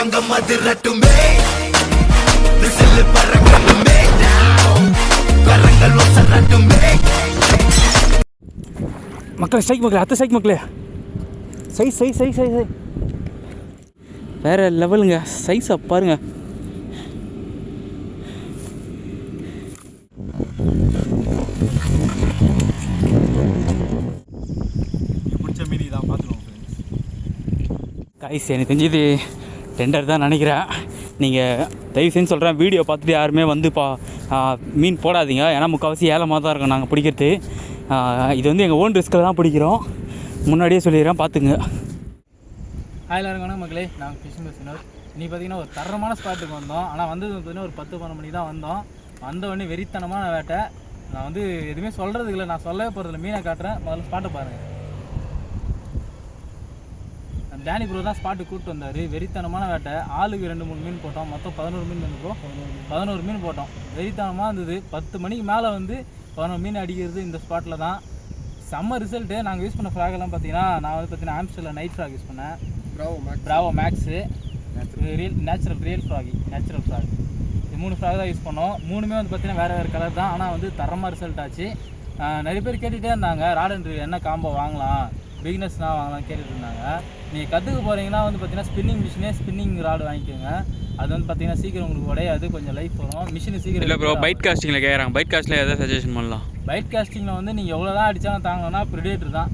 அரங்கம் அதிரட்டுமே விசில் பறக்கணுமே. கரங்கள் வசரட்டுமே மக்களே ஸ்ட்ரைக் மக்களே அத்தை ஸ்ட்ரைக் மக்களே. Size size size size size வேறு லெவலுங்க சைஸை பாருங்க. பிடிச்ச மீன் தான் பார்த்துருவோம் கைஸ் எனக்கு தெரிஞ்சது டெண்டர் தான் நினைக்கிறேன். நீங்கள் தயவு செஞ்சு சொல்கிறேன் வீடியோ பார்த்துட்டு யாருமே வந்து பா மீன் போடாதீங்க. ஏன்னா முக்கால்வாசி ஏலமாக தான் இருக்கும் நாங்கள் பிடிக்கிறது இது வந்து எங்கள் ஓன் ரிஸ்கில் தான் பிடிக்கிறோம். முன்னாடியே சொல்லிடுறேன் பார்த்துங்க ஹாய் எல்லாருக்கும் மக்களே. நாங்கள் ஃபிஷிங் பேசினோம் இன்னைக்கு பார்த்தீங்கன்னா ஒரு தரமான ஸ்பாட்டுக்கு வந்தோம். ஆனால் வந்தது பார்த்தீங்கன்னா ஒரு பத்து பன்னெண்டு மணி தான் வந்தோம். வந்த உடனே வெறித்தனமான வேட்டை. நான் வந்து எதுவுமே சொல்கிறதுக்கு இல்லை. நான் சொல்லவே போகிறதில்ல மீனை காட்டுறேன். முதல்ல ஸ்பாட்டை பாருங்கள் டேனி ப்ரோ தான் ஸ்பாட்டுக்கு கூப்பிட்டு வந்தார். வெறித்தனமான வேட்டை. ஆளுக்கு ரெண்டு மூணு மீன் போட்டோம். மொத்தம் பதினோரு மீன் வந்து ப்ரோ. பதினோரு மீன் போட்டோம். வெறித்தனமாக இருந்தது. பத்து மணிக்கு மேலே வந்து பதினோரு மீன் அடிக்கிறது இந்த ஸ்பாட்டில் தான். செம்ம ரிசல்ட்டு. நாங்கள் யூஸ் பண்ண ஃப்ராக் எல்லாம் பார்த்தீங்கன்னா நான் வந்து பார்த்தீங்கன்னா ஆம்ஸ்டரில் நைட் ஃப்ராக் யூஸ் பண்ணேன். Bravo max real natural real froggy natural frock இது மூணு ஃப்ராக் தான் யூஸ் பண்ணோம். மூணுமே வந்து பார்த்தீங்கன்னா வேறு வேறு கலர் தான். ஆனால் வந்து தரமாக ரிசல்ட் ஆச்சு. நிறைய பேர் கேட்டுகிட்டே இருந்தாங்க. ராட் அண்ட் என்ன காம்போ வாங்கலாம்? பிகினஸ்னால் வாங்கலாம் கேட்டுட்டு இருந்தாங்க நீங்கள் கற்றுக்க போகிறீங்கன்னா வந்து பார்த்தீங்கன்னா ஸ்பின்னிங் மிஷினே ஸ்பின்னிங் ராடு வாங்கிக்கோங்க. அது வந்து பார்த்தீங்கன்னா சீக்கிரம் உங்களுக்கு உடையாது கொஞ்சம் லைஃப் வரும். மிஷின் சீக்கிரம் இல்லை ப்ரோ பைட் காஸ்டிங்கில் கேட்குறாங்க பைட் காஸ்ட்டில் எதாவது சஜஷன் பண்ணலாம். பைட் காஸ்டிங்கில் வந்து நீங்கள் எவ்வளோ தான் அடித்தாலும் தாங்கணும்னா ப்ரிடேட்டர் தான்.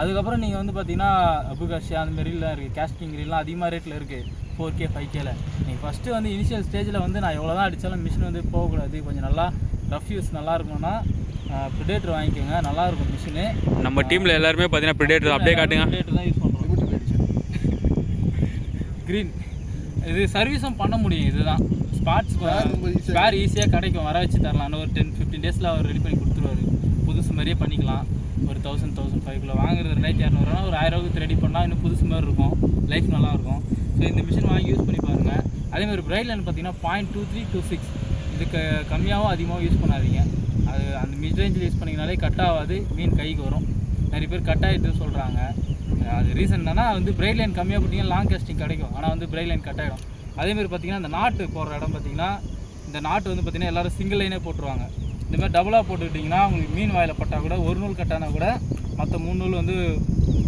அதுக்கப்புறம் நீங்கள் வந்து பார்த்தீங்கன்னா அபுகாஷியா அந்த மாதிரிலாம் இருக்குது கேஸ்டிங் ரீல்லாம் அதிகமாக ரேட்டில் இருக்குது ஃபோர் கே ஃபைவ் கேல நீங்கள் ஃபஸ்ட்டு வந்து இனிஷியல் ஸ்டேஜில் வந்து நான் எவ்வளோ தான் அடித்தாலும் மிஷின் வந்து போகக்கூடாது. கொஞ்சம் நல்லா ரஃப் யூஸ் நல்லா இருக்கணும்னா ப்ரிடேட்டர் வாங்கிக்கோங்க. நல்லா இருக்கும் மிஷினு நம்ம டீமில் எல்லாருமே பார்த்தீங்கன்னா ப்ரிடேட்டர் அப்படியே காட்டுங்க. ப்ரிடேட்டர் தான் யூஸ் பண்ணுறோம் க்ரீன் இது சர்வீஸும் பண்ண முடியும் இதுதான். ஸ்பாட்ஸ் ஸ்பேர் ஈஸியாக கிடைக்கும். வர வச்சு தரலாம். ஒரு டென் ஃபிஃப்டீன் டேஸில் அவர் ரெடி பண்ணி கொடுத்துருவாரு. புதுசு மாதிரியே பண்ணிக்கலாம். ஒரு தௌசண்ட் தௌசண்ட் ஃபைவ் கிலோ வாங்குறது ரெண்டாயிரத்தி இரநூறுவா ஒரு ஆயிரம் ரெடி பண்ணால் இன்னும் புதுசு மாதிரி இருக்கும். லைஃப் நல்லாயிருக்கும். ஸோ இந்த மிஷின் வாங்கி யூஸ் பண்ணி பாருங்கள் அதே மாதிரி பிரைட் லைன் பார்த்தீங்கன்னா point two three two six இதுக்கு கம்மியாகவும் அதிகமாகவும் யூஸ் பண்ணாதீங்க. அது அந்த மிட் ரேஞ்சில் யூஸ் பண்ணிங்கனாலே கட் ஆகாது மீன் கைக்கு வரும். நிறைய பேர் கட் ஆகிட்டு சொல்கிறாங்க அது ரீசன் என்னன்னா வந்து பிரைட் லைன் கம்மியாக போட்டிங்கன்னா லாங் கேஸ்டிங் கிடைக்கும். ஆனால் வந்து பிரைட் லைன் கட் ஆகிடும் அதேமாதிரி பார்த்தீங்கன்னா இந்த நாட்டு போடுற இடம் பார்த்தீங்கன்னா இந்த நாட்டு வந்து பார்த்திங்கன்னா எல்லாரும் சிங்கிள் லைனே போட்டுருவாங்க. இந்த மாதிரி டபுளாக போட்டுக்கிட்டிங்கன்னா உங்களுக்கு மீன் வாயில் பட்டால் கூட ஒரு நூல் கட்டானா கூட மற்ற மூணு நூல் வந்து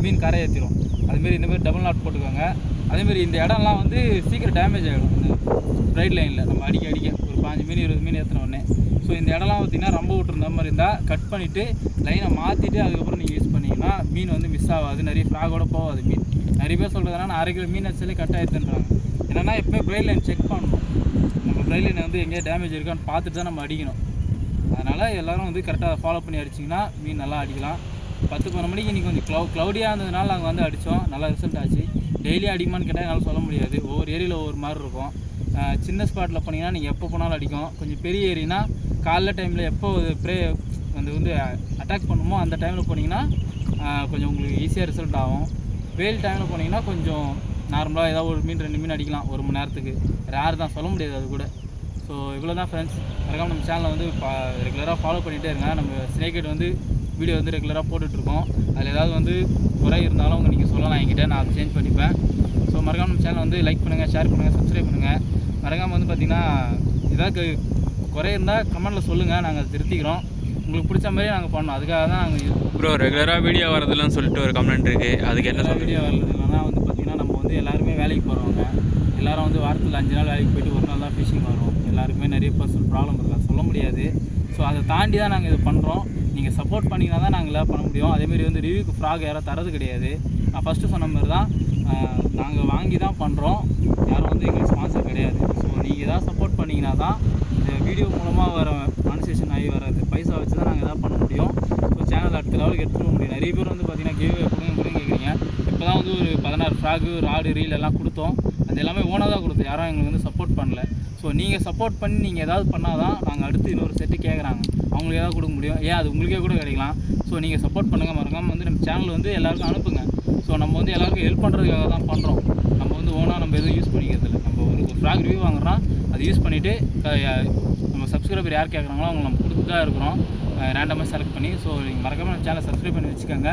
மீன் கரை ஏற்றிடும் அதுமாரி இந்தமாரி டபுள் நாட் போட்டுக்கோங்க. அதேமாரி இந்த இடம்லாம் வந்து சீக்கிரம் டேமேஜ் ஆகிடும் இந்த பிரைட் லைனில் நம்ம அடிக்க அடிக்க. ஒரு பாஞ்சு மீன் இருபது மீன் ஏற்றின உடனே. ஸோ இந்த இடம்லாம் பார்த்திங்கன்னா ரொம்ப விட்டுருந்த மாதிரி இருந்தால் கட் பண்ணிவிட்டு லைனை மாற்றிட்டு அதுக்கப்புறம் நீங்கள் யூஸ் பண்ணிங்கன்னா மீன் வந்து மிஸ் ஆகாது. நிறைய ஃப்ராகோட போகாது மீன். நிறைய பேர் சொல்கிறதுனா நான் அரை கிலோ மீன் வச்சாலே கட் ஆகிடுதுன்றாங்க என்னென்னா எப்போயும் பிரைட் லைன் செக் பண்ணணும். நம்ம பிரைட் லைன் வந்து எங்கேயா டேமேஜ் இருக்கான்னு பார்த்துட்டு தான் நம்ம அடிக்கணும். அதனால் எல்லோரும் வந்து கரெக்டாக ஃபாலோ பண்ணி அடிச்சிங்கன்னா மீன் நல்லா அடிக்கலாம். பத்து பன்னெண்டு மணிக்கு இன்றைக்கி கொஞ்சம் க்ளவு க்ளவுடியாக இருந்ததுனால நாங்கள் வந்து அடித்தோம் நல்லா ரிசல்ட் ஆச்சு. டெய்லி அடிக்குமான்னு கேட்டால் என்னால் சொல்ல முடியாது. ஒவ்வொரு ஏரியாவில் ஒவ்வொரு மாதிரி இருக்கும். சின்ன ஸ்பாட்டில் போனீங்கன்னா நீங்கள் எப்போ போனாலும் அடிக்கும். கொஞ்சம் பெரிய ஏரினா காலைல டைமில் எப்போ ப்ரே வந்து வந்து அட்டாக் பண்ணுமோ அந்த டைமில் போனீங்கன்னா கொஞ்சம் உங்களுக்கு ஈஸியாக ரிசல்ட் ஆகும். வெயில் டைமில் போனீங்கன்னா கொஞ்சம் நார்மலாக ஏதாவது ஒரு மீன் ரெண்டு மீன் அடிக்கலாம் ஒரு மணி நேரத்துக்கு. ரேர் தான் சொல்ல முடியாது அது கூட. ஸோ இவ்வளோ தான் ஃப்ரெண்ட்ஸ் மறக்காமல் நம்ம சேனலை வந்து ரெகுலராக ஃபாலோ பண்ணிகிட்டே இருங்க. நம்ம ஸ்னேக்கெட் வந்து வீடியோ வந்து ரெகுலராக போட்டுட்ருக்கோம். அதில் ஏதாவது வந்து குறை இருந்தாலும் அவங்க நீங்கள் சொல்லலாம் என்கிட்ட. நான் அதை சேஞ்ச் பண்ணிப்பேன். ஸோ மறக்காமல் நம்ம சேனலை வந்து லைக் பண்ணுங்கள் ஷேர் பண்ணுங்கள் சப்ஸ்கிரைப் பண்ணுங்கள் மறக்காமல் வந்து பார்த்திங்கன்னா ஏதாவது குறை இருந்தால் கமெண்ட்டில் சொல்லுங்கள் நாங்கள் திருத்திக்கிறோம். உங்களுக்கு பிடிச்ச மாதிரி நாங்கள் பண்ணோம். அதுக்காக தான் நாங்கள் ப்ரோ ரெகுலராக வீடியோ வரதுலன்னு சொல்லிட்டு ஒரு கமெண்ட் இருக்குது அதுக்கு என்ன வீடியோ வரது இல்லைன்னா வந்து பார்த்திங்கன்னா நம்ம வந்து எல்லாருமே வேலைக்கு போகிறவங்க எல்லாரும் வந்து வாரத்தில் அஞ்சு நாள் வேலைக்கு போயிட்டு ஒரு நாள் தான் ஃபிஷிங் வரும். எல்லாருக்குமே நிறைய பர்சனல் ப்ராப்ளம் இருக்கலாம் சொல்ல முடியாது. ஸோ அதை தாண்டி தான் நாங்கள் இது பண்ணுறோம் நீங்கள் சப்போர்ட் பண்ணிங்கன்னா தான் நாங்கள் எல்லாம் பண்ண முடியும். அதேமாரி வந்து ரிவ்யூக்கு ஃப்ராக் யாரும் தரது கிடையாது. நான் ஃபஸ்ட்டு சொன்ன மாதிரி தான் நாங்கள் வாங்கி தான் பண்ணுறோம் யாரும் வந்து எங்களுக்கு ஸ்பான்சர் கிடையாது. ஸோ நீங்கள் எதாவது சப்போர்ட் பண்ணிங்கன்னா தான் இந்த வீடியோ மூலமாக வர மானிசேஷன் ஆகி வர்றது. பைசா வச்சு தான் நாங்கள் எதாவது பண்ண முடியும். ஸோ சேனல் அடுத்த லெவலுக்கு எடுத்துகிட்டு முடியும். நிறைய பேர் வந்து பார்த்தீங்கன்னா கேவே கொடுங்க கொடுங்க கேட்குறீங்க இப்போ தான் வந்து ஒரு பதினாறு ஃப்ராகு ராடு ரீல் எல்லாம் கொடுத்தோம். அது எல்லாமே ஓனாக தான் கொடுத்தோம் யாரும் எங்களுக்கு வந்து சப்போர்ட் பண்ணல. ஸோ நீங்கள் சப்போர்ட் பண்ணி நீங்கள் ஏதாவது பண்ணால் தான் நாங்கள் அடுத்து இன்னொரு செட்டு கேட்குறாங்க அவங்களுக்கு ஏதாவது கொடுக்க முடியும். ஏன்? அது உங்களுக்கே கூட கிடைக்கலாம். ஸோ நீங்கள் சப்போர்ட் பண்ணுங்கள் மறக்காமல் வந்து நம்ம சேனல் வந்து எல்லாருக்கும் அனுப்புங்க. ஸோ நம்ம வந்து எல்லாருக்கும் ஹெல்ப் பண்ணுறதுக்காக தான் பண்ணுறோம் நம்ம எதுவும் யூஸ் பண்ணிக்கிறது இல்லை நம்ம ஒரு ஒரு ஃப்ராக் ரிவ்யூ வாங்குறோம். அதை யூஸ் பண்ணிவிட்டு நம்ம சப்ஸ்கிரைபர் யார் கேட்குறாங்களோ அவங்க நம்ம கொடுத்து தான் இருக்கிறோம். ரேண்டமாக செலக்ட் பண்ணி ஸோ நீங்கள் மறக்காமல் நம்ம சேனலை சப்ஸ்கிரைப் பண்ணி வச்சுக்கோங்க.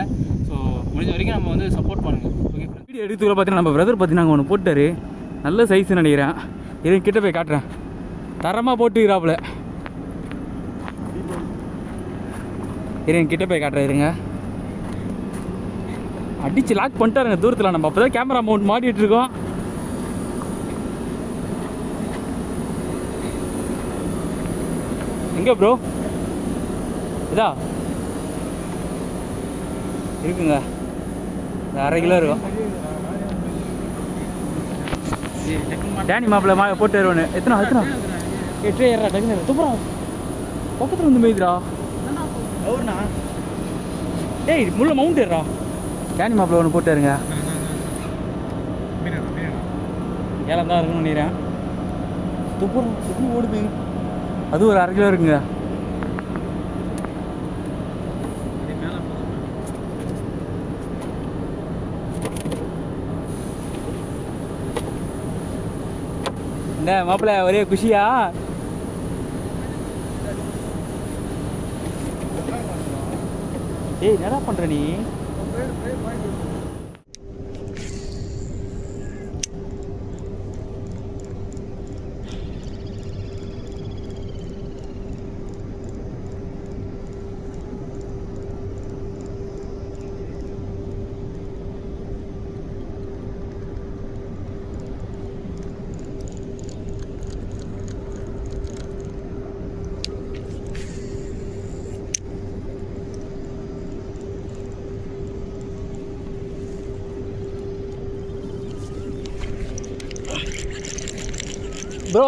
ஸோ முடிஞ்ச வரைக்கும் நம்ம வந்து சப்போர்ட் பண்ணுங்கள் ஓகே வீடியோ எடுத்துக்கிற பார்த்தீங்கன்னா நம்ம பிரதர் பார்த்தீங்கன்னா ஒன்று போட்டார் நல்ல சைஸ்ன்னு நினைக்கிறேன். இரு கிட்ட போய் காட்டுறேன். தரமாக போட்டுக்கிறாப்புல. இருங்க கிட்ட போய் காட்டுறேன் இருங்க. அடிச்சு லாக் பண்ணிட்டாருங்க தூரத்தில். நம்ம அப்போ தான் கேமரா மவுண்ட் மாட்டிகிட்டு இருக்கோம். எங்கே ப்ரோ இதா? இருக்குங்க. இந்த அரை கிலோ இருக்கும். டேனி மாப்பிள்ள மா போட்டு வருவானு. எத்தனை எத்தனை? எட்டு ஏறா டக்குனு துப்புறா பக்கத்தில் வந்து மேய்துடா. அவர்ண்ணா? டேய் முள்ள மவுண்ட் ஏறா டேனி மாப்பிள்ள ஒன்று போட்டாருங்க மீனா மீனா ஏலம் தான் இருக்குன்னு நினைக்கிறேன். துப்புறோம் துப்பு ஓடுது. அது ஒரு அரை கிலோ இருக்குங்க. என்ன மாப்பிள்ள ஒரே குஷியா? ஏய் என்னடா பண்ற நீ? ப்ரோ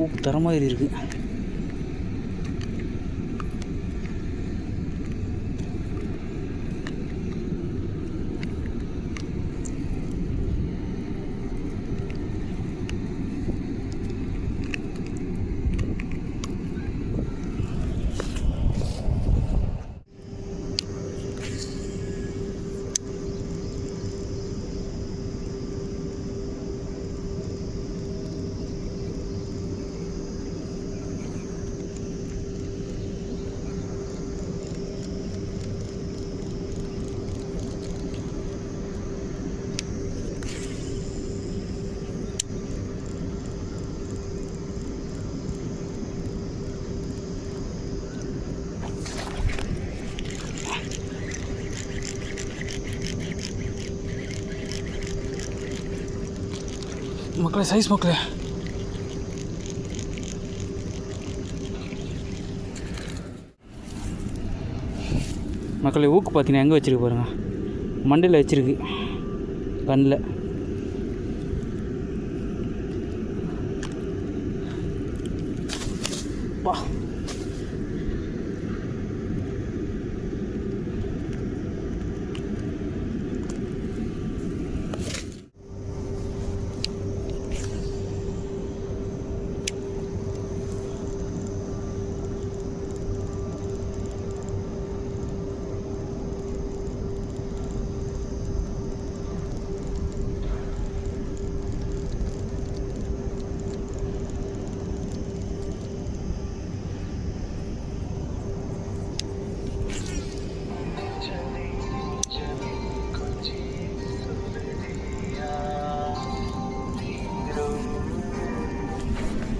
ஊ தர மாதிரி இருக்கு. மக்களே சைஸ் மக்களே. மக்களே ஊக்கு பார்த்தீங்கன்னா எங்கே வச்சுருக்கு பாருங்கள் மண்டையில் வச்சிருக்கு. கண்ணில். பா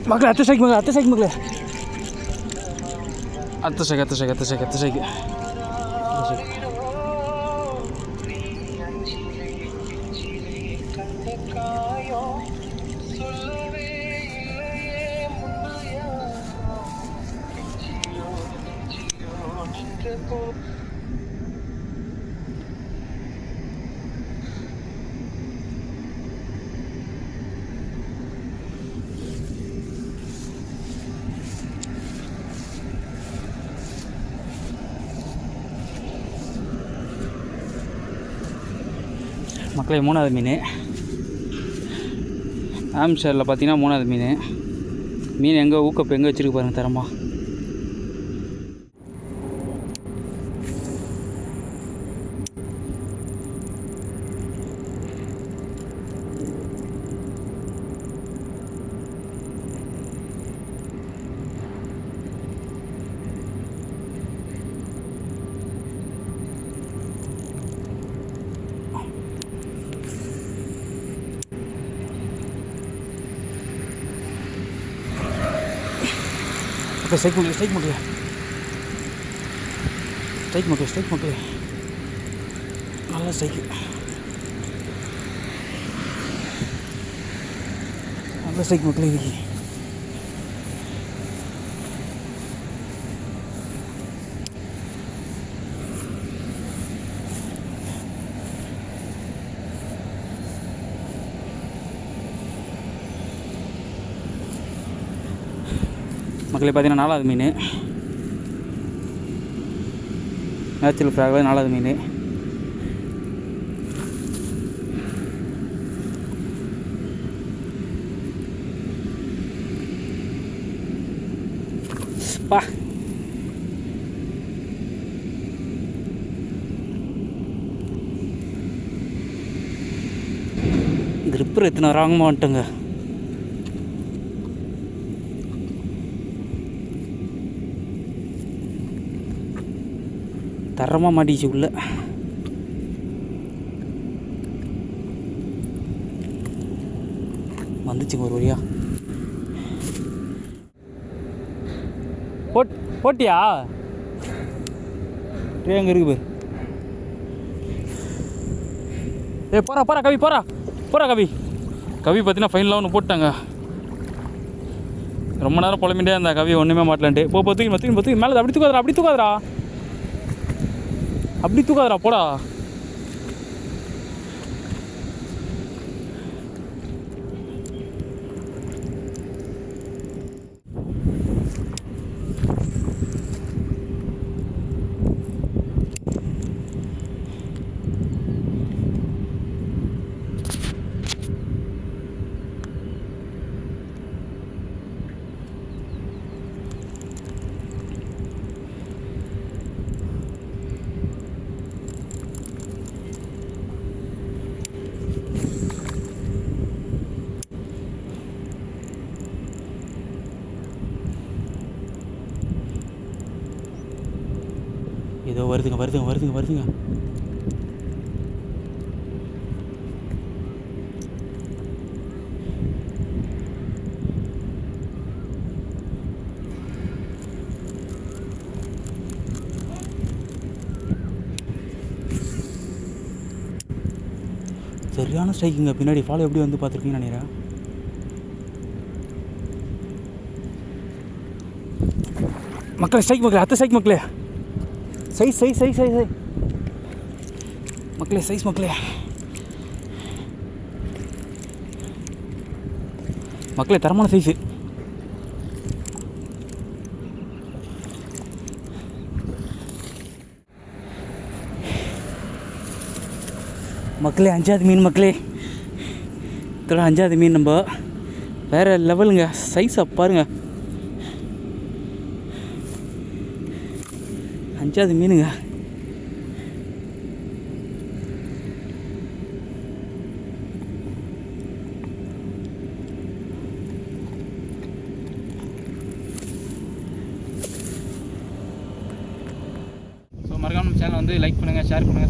ಮಕ್ಕಳು ಹತ್ತು ಸೈಕ್ ಮಗ ಹತ್ತು ಸೈಕ್ ಮಕ್ಕಳು ಹತ್ತು ಸೈಕ್ ಹತ್ತು ಸೈಕ್ ಹತ್ತು ಸೈಕ್ ಹತ್ತು ಸೈಕ್ மக்களே மூணாவது மீன். ஆம்ஸ்டரில் பார்த்தீங்கன்னா மூணாவது மீன். மீன் எங்கே ஊக்கப்பு எங்கே வச்சிருக்கு பாருங்கள் தரமாக இப்போ ஸ்ட்ரைக் மக்களே ஸ்ட்ரைக் மக்களே ஸ்ட்ரைக் மக்களே ஸ்ட்ரைக் மக்களே நல்ல ஸ்ட்ரைக்கு நல்ல ஸ்ட்ரைக் மக்களே இன்னைக்கு. மக்களே பார்த்தீங்கன்னா நாலாவது மீன். நேச்சுரல் ஃப்ராகில் நாலாவது மீன். பா. கிரிப்பர் எத்தனை வராங்கம்மா தரமாக மாட்டிச்சு உள்ளே. வந்துச்சுங்க ஒரு வழியா. போட் போட்டியா? டே அங்கே இருக்கு பேர். ஏ போறா போறா கவி போறா போறா கவி. கவி பார்த்தீங்கன்னா ஃபைனலாக ஒன்று போட்டாங்க. ரொம்ப நேரம் புலம்பிட்டே இருந்தா கவி ஒன்றுமே மாட்டலான்ட்டு. போ போ தூக்கி தூக்கி தூக்கி மேலே அப்படி தூக்காதரா அப்படி தூக்காதரா அப்படி தூக்காதடா போடா. ஏதோ வருதுங்க வருதுங்க வருதுங்க வருதுங்க. சரியான ஸ்ட்ரைக்குங்க. பின்னாடி ஃபாலோ எப்படி வந்து பார்த்துருக்கீங்கன்னு நினைக்கிறேன். மக்களே ஸ்ட்ரைக் மக்களே அத்தை ஸ்ட்ரைக் மக்களே. Size size size size size மக்களே சைஸ் மக்களே மக்களே தரமான சைஸு மக்களே அஞ்சாவது மீன் மக்களே இதோட அஞ்சாவது மீன் நம்ம வேறு லெவலுங்க சைஸை பாருங்கள் அஞ்சாவது மீனுங்க. ஸோ மறக்காம நம்ம சேனல் வந்து லைக் பண்ணுங்கள் ஷேர் பண்ணுங்கள் பண்ணுங்கள்